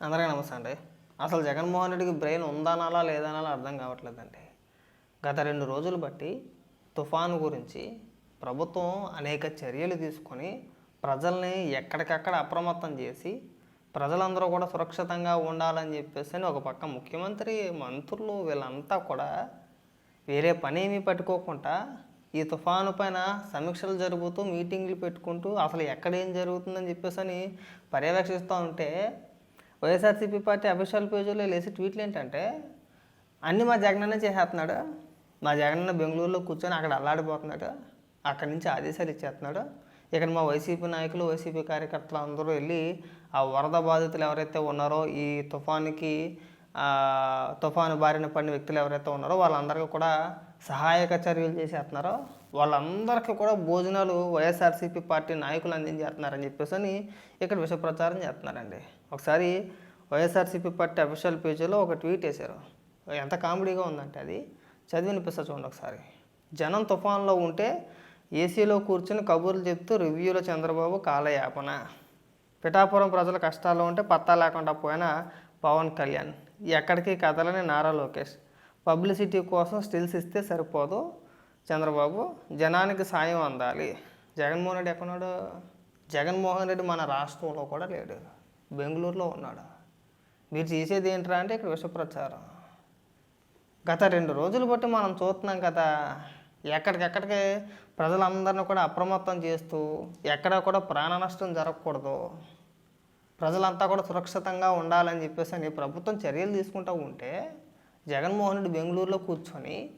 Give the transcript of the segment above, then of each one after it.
అందరికీ నమస్తే అండి. అసలు జగన్మోహన్ రెడ్డికి బ్రెయిన్ ఉందనాలా లేదనాలా అర్థం కావట్లేదండి. గత రెండు రోజులు బట్టి తుఫాను గురించి ప్రభుత్వం అనేక చర్యలు తీసుకొని ప్రజల్ని ఎక్కడికక్కడ అప్రమత్తం చేసి ప్రజలందరూ కూడా సురక్షితంగా ఉండాలని చెప్పేసి అని ఒక పక్క ముఖ్యమంత్రి మంత్రులు వీళ్ళంతా కూడా వేరే పని ఏమీ పట్టుకోకుండా ఈ తుఫాను పైన సమీక్షలు జరుగుతూ మీటింగ్లు పెట్టుకుంటూ అసలు ఎక్కడ ఏం జరుగుతుందని చెప్పేసి అని పర్యవేక్షిస్తూ ఉంటే వైఎస్ఆర్సీపీ పార్టీ అఫీషియల్ పేజీలో లేసి ట్వీట్లు ఏంటంటే అన్నీ మా జగనన్న చేసేస్తున్నాడు మా జగనన్న బెంగళూరులో కూర్చొని అక్కడ అల్లాడిపోతున్నాడు. అక్కడి నుంచి ఆదేశాలు ఇచ్చేస్తున్నాడు ఇక్కడ మా వైసీపీ నాయకులు వైసీపీ కార్యకర్తలు అందరూ వెళ్ళి ఆ వరద బాధితులు ఎవరైతే ఉన్నారో ఈ తుఫానుకి తుఫాను బారిన పడిన వ్యక్తులు ఎవరైతే ఉన్నారో వాళ్ళందరికీ కూడా సహాయక చర్యలు చేసేస్తున్నారో వాళ్ళందరికీ కూడా భోజనాలు వైఎస్ఆర్సీపీ పార్టీ నాయకులు అందించేస్తున్నారని చెప్పేసి అని ఇక్కడ విష ప్రచారం చేస్తున్నారండి. ఒకసారి వైఎస్ఆర్సీపీ పార్టీ అఫీషియల్ పేజీలో ఒక ట్వీట్ వేశారు. ఎంత కామెడీగా ఉందంటే అది. చదివి వినిపిస్తా చూడండి ఒకసారి. జనం తుఫాన్లో ఉంటే ఏసీలో కూర్చుని కబుర్లు చెప్తూ రివ్యూలో చంద్రబాబు కాలయాపన. పిఠాపురం ప్రజల కష్టాల్లో ఉంటే పత్తా లేకుండా పోయిన పవన్ కళ్యాణ్. ఎక్కడికి కదలని నారా లోకేష్. పబ్లిసిటీ కోసం స్టిల్స్ ఇస్తే సరిపోదు. చంద్రబాబు జనానికి సాయం అందాలి. జగన్మోహన్ రెడ్డి ఎక్కడున్నాడు? జగన్మోహన్ రెడ్డి మన రాష్ట్రంలో కూడా లేడు. బెంగళూరులో ఉన్నాడు? మీరు చేసేది ఏంట్రా అంటే ఇక్కడ విషప్రచారం. గత రెండు రోజులు బట్టి మనం చూస్తున్నాం కదా ఎక్కడికెక్కడికి ప్రజలందరినీ కూడా అప్రమత్తం చేస్తూ ఎక్కడ కూడా ప్రాణ నష్టం జరగకూడదు. ప్రజలంతా కూడా సురక్షితంగా ఉండాలని చెప్పేసి అని ప్రభుత్వం చర్యలు తీసుకుంటూ ఉంటే జగన్మోహన్ రెడ్డి బెంగళూరులో కూర్చొని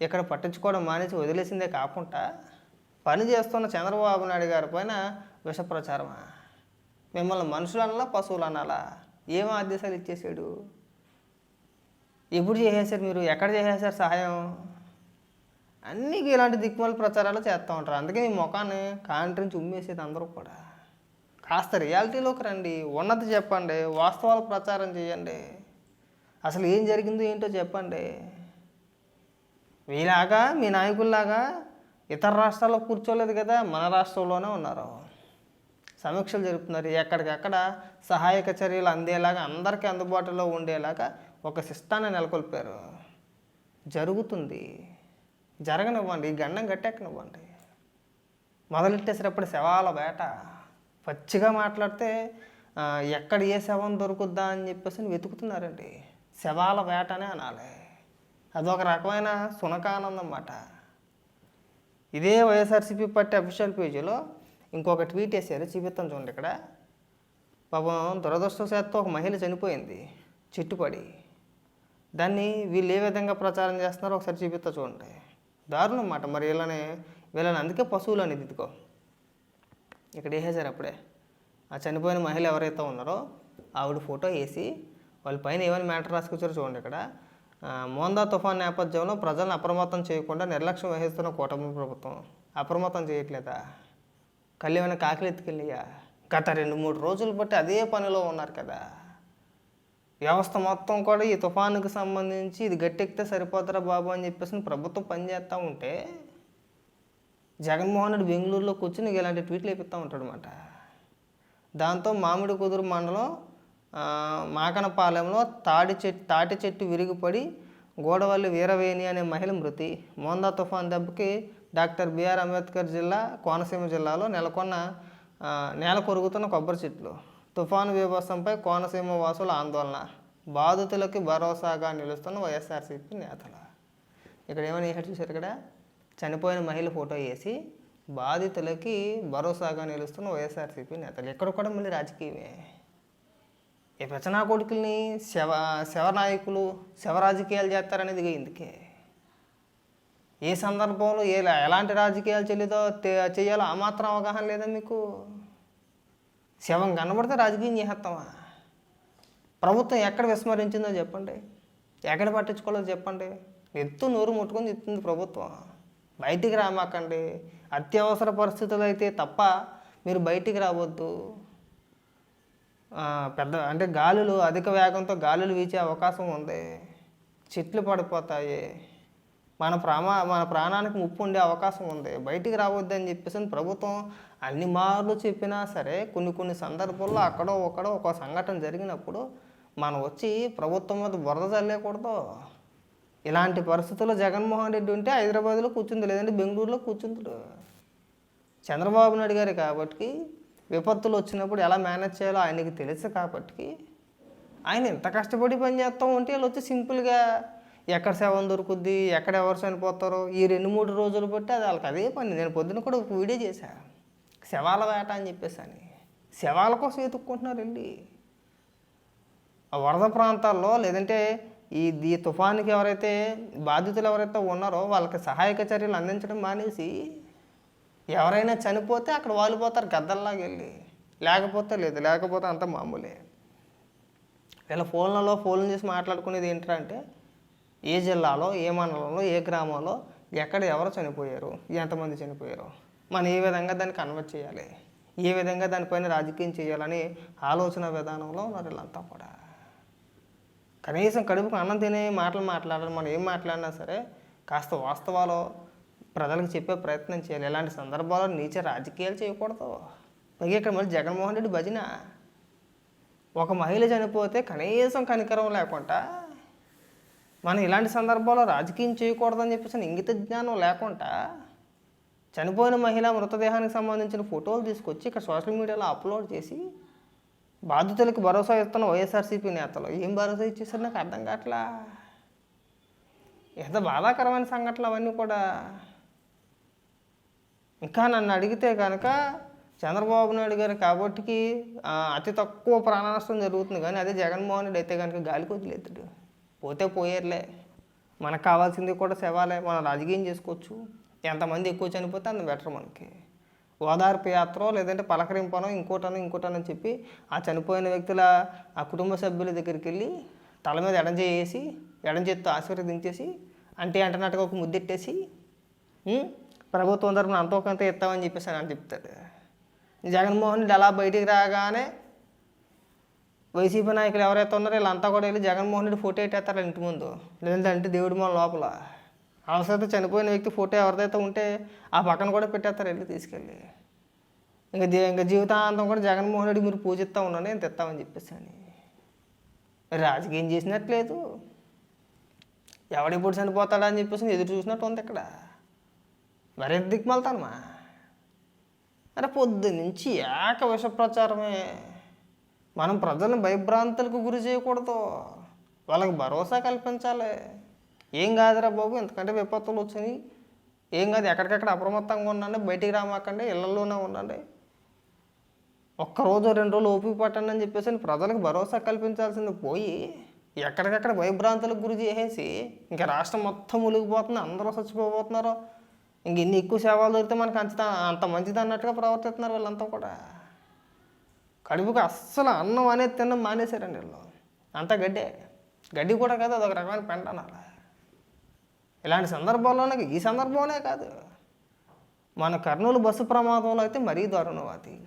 ఇక్కడ పట్టించుకోవడం మానేసి వదిలేసిందే కాకుండా పని చేస్తున్న చంద్రబాబు నాయుడు గారి పైన విష ప్రచారమా మిమ్మల్ని మనుషులు అనాలా పశువులు అనాలా ఏం ఆదేశాలు ఇచ్చేసాడు? ఎప్పుడు చేసేసారు మీరు? ఎక్కడ చేసేసారు సహాయం? అన్నీ ఇలాంటి దిక్కుమాల ప్రచారాలు చేస్తూ ఉంటారు. అందుకే మీ ముఖాన్ని కాంట్రించి ఉమ్మేసేది అందరూ కూడా. కాస్త రియాలిటీలోకి రండి. ఉన్నది చెప్పండి. వాస్తవాలు ప్రచారం చేయండి. అసలు ఏం జరిగిందో ఏంటో చెప్పండి. మీలాగా మీ నాయకుల్లాగా ఇతర రాష్ట్రాల్లో కూర్చోలేదు కదా మన రాష్ట్రంలోనే ఉన్నారు. సమీక్షలు జరుపుతున్నారు. ఎక్కడికక్కడ సహాయక చర్యలు అందేలాగా అందరికీ అందుబాటులో ఉండేలాగా ఒక సిస్టాన్ని నెలకొల్పారు. జరుగుతుంది. జరగనివ్వండి. ఈ గండం గట్టెక్కనివ్వండి. మొదలెట్టేసేటప్పుడు శవాల వేట. పచ్చిగా మాట్లాడితే ఎక్కడ ఏ శవం దొరుకుద్దా అని చెప్పేసి వెతుకుతున్నారండి. శవాల వేట అనే అనాలి. అదొక రకమైన సునకానందం అన్నమాట. ఇదే వైఎస్ఆర్సీపీ పార్టీ అఫీషియల్ పేజీలో ఇంకొక ట్వీట్ వేశారు చూపిస్తాం చూడండి ఇక్కడ. పాపం దురదృష్టవశాత్తు ఒక మహిళ చనిపోయింది చిట్టుపడి. దాన్ని వీళ్ళు ఏ విధంగా ప్రచారం చేస్తున్నారో ఒకసారి చూపిస్తా చూడండి. దారుణం అన్నమాట. మరి వీళ్ళని వీళ్ళని అందుకే పశువులు అనేది ఇదిగో. ఇక్కడ వేసేసారు అప్పుడే. ఆ చనిపోయిన మహిళ ఎవరైతే ఉన్నారో ఆవిడ ఫోటో వేసి వాళ్ళ పైన ఏమైనా మ్యాటర్ రాసుకొచ్చారో చూడండి ఇక్కడ. మోందా తుఫాన్ నేపథ్యంలో ప్రజలను అప్రమత్తం చేయకుండా నిర్లక్ష్యం వహిస్తున్న కూటమి ప్రభుత్వం. అప్రమత్తం చేయట్లేదా? కళ్ళు ఏమైనా కాకిలు గత రెండు మూడు రోజులు బట్టి అదే పనిలో ఉన్నారు కదా. వ్యవస్థ మొత్తం కూడా ఈ తుఫానుకు సంబంధించి ఇది గట్టెక్కితే సరిపోతారా బాబు అని చెప్పేసి ప్రభుత్వం పనిచేస్తూ ఉంటే జగన్మోహన్ రెడ్డి బెంగళూరులో కూర్చుని ఇలాంటి ట్వీట్లు వేపిస్తూ ఉంటాడు అనమాట దాంతో మామిడి కుదురు మండలం మాకనపాలెంలో తాడి చెట్టు తాటి చెట్టు విరిగిపడి గోడవల్లి వీరవేణి అనే మహిళ మృతి. మోందా తుఫాన్ దెబ్బకి డాక్టర్ బిఆర్ అంబేద్కర్ జిల్లా కోనసీమ జిల్లాలో నెలకొన్న నేల కొరుగుతున్న కొబ్బరి చెట్లు. తుఫాను బీభత్సంపై కోనసీమ వాసుల ఆందోళన. బాధితులకి భరోసాగా నిలుస్తున్న వైఎస్ఆర్సీపీ నేతలు. ఇక్కడ ఏమని వేసారు చూసారు ఇక్కడ? చనిపోయిన మహిళ ఫోటో వేసి బాధితులకి భరోసాగా నిలుస్తున్న వైఎస్ఆర్సీపీ నేతలు. ఎక్కడ కూడా మళ్ళీ రాజకీయమే. ఈ పెచ్చనా కొడుకుల్ని శవ శవ నాయకులు శవ రాజకీయాలు చేస్తారనేది ఇందుకే. ఏ సందర్భంలో ఏ ఎలాంటి రాజకీయాలు చెల్లిదో చేయాలో ఆ మాత్రం అవగాహన లేదా మీకు? శవం కనబడితే రాజకీయం చేస్తామా ప్రభుత్వం ఎక్కడ విస్మరించిందో చెప్పండి. ఎక్కడ పట్టించుకోలేదో చెప్పండి. ఎత్తు నోరు ముట్టుకొని చెప్తుంది ప్రభుత్వం. బయటికి రామాకండి. అత్యవసర పరిస్థితులు అయితే తప్ప మీరు బయటికి రావద్దు. పెద్ద అంటే గాలులు అధిక వేగంతో గాలులు వీచే అవకాశం ఉంది. చెట్లు పడిపోతాయి. మన ప్రామా మన ప్రాణానికి ముప్పు ఉండే అవకాశం ఉంది. బయటికి రావద్దని చెప్పేసి ప్రభుత్వం అన్ని మార్లు చెప్పినా సరే కొన్ని కొన్ని సందర్భాల్లో అక్కడో ఒక్కడో ఒక సంఘటన జరిగినప్పుడు మనం వచ్చి ప్రభుత్వం మీద బురద చల్లేకూడదు ఇలాంటి పరిస్థితుల్లో జగన్మోహన్ రెడ్డి ఉంటే హైదరాబాద్లో కూర్చుంది లేదంటే బెంగళూరులో కూర్చుంటాడు చంద్రబాబు నాయుడు గారు కాబట్టి విపత్తులు వచ్చినప్పుడు ఎలా మేనేజ్ చేయాలో ఆయనకి తెలుసు కాబట్టి ఆయన ఎంత కష్టపడి పని ఉంటే వాళ్ళు వచ్చి సింపుల్గా ఎక్కడ శవం దొరుకుద్ది ఎక్కడ ఎవరు చనిపోతారో ఈ రెండు మూడు రోజులు బట్టి అది వాళ్ళకి అదే పని. నేను పొద్దున కూడా ఒక వీడియో చేశా. శవాల వేట అని చెప్పేసి అని. శవాల కోసం వెతుక్కుంటున్నారండి. ఆ వరద ప్రాంతాల్లో లేదంటే ఈ ఈ తుఫానుకి ఎవరైతే బాధితులు ఎవరైతే ఉన్నారో వాళ్ళకి సహాయక చర్యలు అందించడం మానేసి ఎవరైనా చనిపోతే అక్కడ వాలిపోతారు గద్దల్లాగా వెళ్ళి. లేకపోతే లేదు లేకపోతే అంత మామూలే. వీళ్ళ ఫోన్లలో ఫోన్లు చేసి మాట్లాడుకునేది ఏంటంటే ఏ జిల్లాలో ఏ మండలంలో ఏ గ్రామంలో ఎక్కడ ఎవరు చనిపోయారు ఎంతమంది చనిపోయారు? మనం ఏ విధంగా దాన్ని కన్వర్ట్ చేయాలి? ఏ విధంగా దానిపైన రాజకీయం చేయాలని ఆలోచన విధానంలో ఉన్నారు వీళ్ళంతా కూడా. కనీసం కడుపుకు అన్నం తినే మాటలు మాట్లాడాలి మనం ఏం మాట్లాడినా సరే కాస్త వాస్తవాలు ప్రజలకు చెప్పే ప్రయత్నం చేయాలి. ఇలాంటి సందర్భాల్లో నీచ రాజకీయాలు చేయకూడదు. పైగా ఇక్కడ మళ్ళీ జగన్మోహన్ రెడ్డి భజన. ఒక మహిళ చనిపోతే కనీసం కనికరం లేకుండా మనం ఇలాంటి సందర్భాల్లో రాజకీయం చేయకూడదని చెప్పేసి ఇంగిత జ్ఞానం లేకుండా చనిపోయిన మహిళ మృతదేహానికి సంబంధించిన ఫోటోలు తీసుకొచ్చి ఇక్కడ సోషల్ మీడియాలో అప్లోడ్ చేసి బాధితులకు భరోసా ఇస్తున్న వైఎస్ఆర్సీపీ నేతలు. ఏం భరోసా ఇచ్చేసారు నాకు అర్థం కావట్లా. ఎంత బాధాకరమైన సంఘటనలు అవన్నీ కూడా. ఇంకా నన్ను అడిగితే కనుక చంద్రబాబు నాయుడు గారు కాబట్టికి అతి తక్కువ ప్రాణనష్టం జరుగుతుంది. కానీ అదే జగన్మోహన్ రెడ్డి అయితే కనుక గాలికి వదిలేతాడు పోతే పోయేర్లే. మనకు కావాల్సింది కూడా శవాలే మనం రాజకీయం చేసుకోవచ్చు. ఎంతమంది ఎక్కువ చనిపోతే అంత బెటర్ మనకి. ఓదార్పు యాత్ర లేదంటే పలకరింపనో ఇంకోటనో ఇంకోటనో చెప్పి ఆ చనిపోయిన వ్యక్తుల ఆ కుటుంబ సభ్యుల దగ్గరికి వెళ్ళి తల మీద ఎడం చేసి ఎడం చేత్తో ఆశీర్వదించేసి అంటే అంటనట్టుగా ఒక ముద్దెట్టేసి ప్రభుత్వం తరఫున అంతో కొంత ఇస్తామని చెప్పేసి అని చెప్తాడు జగన్మోహన్ రెడ్డి అలా బయటికి రాగానే వైసీపీ నాయకులు ఎవరైతే ఉన్నారో వీళ్ళంతా కూడా వెళ్ళి జగన్మోహన్ రెడ్డి ఫోటో ఎట్టేస్తారు ఇంటి ముందు. లేదంటే అంటే దేవుడి మన లోపల. అవసరమైతే చనిపోయిన వ్యక్తి ఫోటో ఎవరిదైతే ఉంటే ఆ పక్కన కూడా పెట్టేస్తారు వెళ్ళి తీసుకెళ్ళి. ఇంకా జీ ఇంకా జీవితాంతం కూడా జగన్మోహన్ రెడ్డి మీరు పూజిస్తూ ఉన్నాను నేను తెస్తామని చెప్పేసి అని. రాజకీయం చేసినట్లేదు. ఎవడెప్పుడు చనిపోతాడా అని చెప్పేసి ఎదురు చూసినట్టు ఉంది ఇక్కడ. మరి ఎంత దిక్కుమలుతానమా? అరే పొద్దు నుంచి ఏక విష ప్రచారమే మనం ప్రజలను భయభ్రాంతులకు గురి చేయకూడదు. వాళ్ళకి భరోసా కల్పించాలి. ఏం కాదురా బాబు ఎందుకంటే విపత్తులు వచ్చినాయి ఏం కాదు ఎక్కడికక్కడ అప్రమత్తంగా ఉండండి బయటికి రామాకండి ఇళ్ళలోనే ఉండండి. ఒక్కరోజు రెండు రోజులు ఓపిక పట్టండి అని చెప్పేసి ప్రజలకు భరోసా కల్పించాల్సింది పోయి ఎక్కడికక్కడ భయభ్రాంతులకు గురి చేసేసి ఇంకా రాష్ట్రం మొత్తం మునిగిపోతుంది అందరూ చచ్చిపోబోతున్నారు. ఇంక ఇన్ని ఎక్కువ సేవలు దొరికితే మనకు అంత అంత మంచిది అన్నట్టుగా ప్రవర్తిస్తున్నారు వీళ్ళంతా కూడా. కడుపుకి అస్సలు అన్నం అనేది తినడం మానేశారండి వీళ్ళు. అంతా గడ్డే. గడ్డి కూడా కాదు అదొక రకమైన పెంట అనాలి? ఇలాంటి సందర్భాల్లోనే ఈ సందర్భంలోనే కాదు. మన కర్నూలు బస్సు ప్రమాదంలో అయితే మరీ దారుణం అది.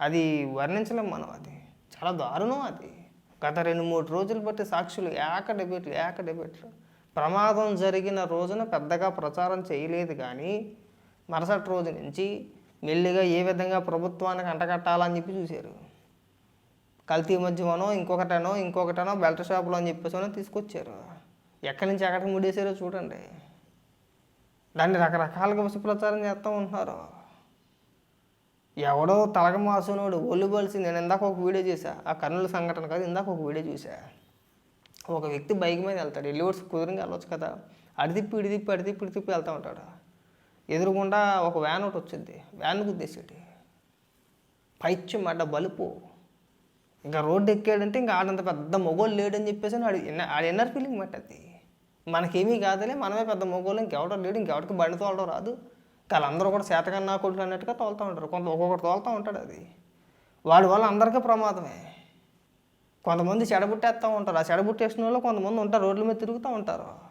అది వర్ణించలేం మనం అది. చాలా దారుణం అది. గత రెండు మూడు రోజులు బట్టి సాక్షులు ఏక డెబిట్లు ఏక డెబిట్లు ప్రమాదం జరిగిన రోజున పెద్దగా ప్రచారం చేయలేదు కానీ మరుసటి రోజు నుంచి మెల్లిగా ఏ విధంగా ప్రభుత్వానికి అంటగట్టాలని చెప్పి చూశారు. కల్తీ మద్యమనో ఇంకొకటనో ఇంకొకటనో బెల్ట్ షాపులో అని చెప్పేసి తీసుకొచ్చారు. ఎక్కడి నుంచి ఎక్కడికి ముడేసారో చూడండి. దాన్ని రకరకాలుగా విష ప్రచారం చేస్తూ ఉంటున్నారు. ఎవడో తలగ మాసునోడు ఒళ్ళు బలిసి నేను ఇందాక ఒక వీడియో చేశా. ఆ కర్నూలు సంఘటన కాదు ఇందాక ఒక వీడియో చూసా ఒక వ్యక్తి బైక్ మీద వెళ్తాడు. వెళ్ళి కూడా వెళ్ళొచ్చు కదా. అడిదిప్పి ఇడిదిప్పి అడిదిప్పి ఇడిదిప్పి వెళ్తూ ఉంటాడు. ఎదురుగుండా ఒక వ్యాన్ ఒకటి వచ్చింది. వ్యాన్ గుద్దేసేటి. పైచ్యం అడ్డ బలుపు. ఇంకా రోడ్డు ఎక్కాడంటే ఇంకా ఆడంత పెద్ద మొగోళ్ళు లేడని చెప్పేసి ఆడు ఆడి ఎన్నర్ ఫీలింగ్ మాట అది. మనకేమీ కాదులే మనమే పెద్ద మొగోళ్ళు ఇంకెవడో లేడు ఇంకెవడికి బండి తోలడం రాదు. వాళ్ళందరూ కూడా శాతకన్నా కొడుకు అన్నట్టుగా తోలుతూ ఉంటారు. కొంత ఒక్కొక్కటి తోలుతూ ఉంటాడు అది. వాడి వల్ల అందరికీ ప్రమాదమే. కొంతమంది చెడబుట్టేస్తూ ఉంటారు. ఆ చెడబుట్టేసిన వాళ్ళు కొంతమంది ఉంటారు. రోడ్ల మీద తిరుగుతూ ఉంటారు.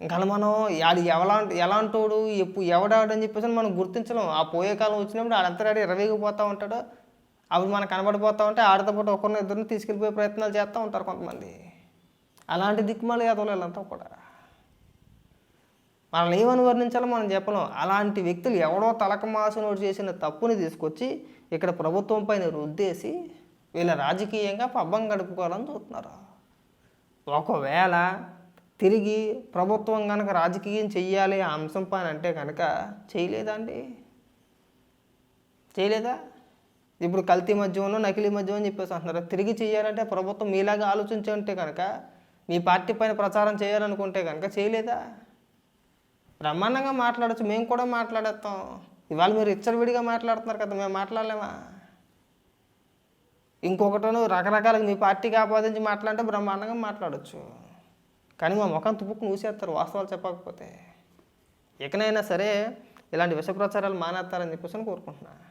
ఇంకా మనం ఆడు ఎవలాంటి ఎలాంటోడు ఎప్పుడు ఎవడాడు అని చెప్పేసి మనం గుర్తించలేం. ఆ పోయే కాలం వచ్చినప్పుడు ఆడంతరాడు ఇరవేగిపోతూ ఉంటాడు. అప్పుడు మనకు కనబడిపోతూ ఉంటే ఆడితో పాటు ఒకరిని ఇద్దరిని తీసుకెళ్ళిపోయే ప్రయత్నాలు చేస్తూ ఉంటారు కొంతమంది. అలాంటి దిక్కుమాలు యాదవులు వీళ్ళంతా కూడా. మనల్ని ఏమని వర్ణించాలో మనం చెప్పలేం. అలాంటి వ్యక్తులు ఎవడో తలక మాసినోడు చేసిన తప్పుని తీసుకొచ్చి ఇక్కడ ప్రభుత్వం పైన రుద్దేసి వీళ్ళ రాజకీయంగా పబ్బం గడుపుకోవాలని చూస్తున్నారు. ఒకవేళ తిరిగి ప్రభుత్వం కనుక రాజకీయం చెయ్యాలి ఆ అంశం పైన అంటే కనుక చేయలేదా అండి? చేయలేదా? ఇప్పుడు కల్తీ మద్యంలో నకిలీ మద్యం అని చెప్పేసి అంటున్నారు. తిరిగి చేయాలంటే ప్రభుత్వం మీలాగా ఆలోచించి ఉంటే కనుక మీ పార్టీ పైన ప్రచారం చేయాలనుకుంటే కనుక చేయలేదా? బ్రహ్మాండంగా మాట్లాడచ్చు. మేము కూడా మాట్లాడేస్తాం. ఇవాళ మీరు ఇచ్చడివిడిగా మాట్లాడుతున్నారు కదా మేము మాట్లాడలేమా? ఇంకొకటను రకరకాలుగా మీ పార్టీకి ఆపాదించి మాట్లాడితే బ్రహ్మాండంగా మాట్లాడచ్చు. కానీ మా ముఖం తుప్పుకుని మూసేస్తారు వాస్తవాలు చెప్పకపోతే. ఇకనైనా సరే ఇలాంటి విష ప్రచారాలు మానేస్తారని చెప్పేసి అని కోరుకుంటున్నాను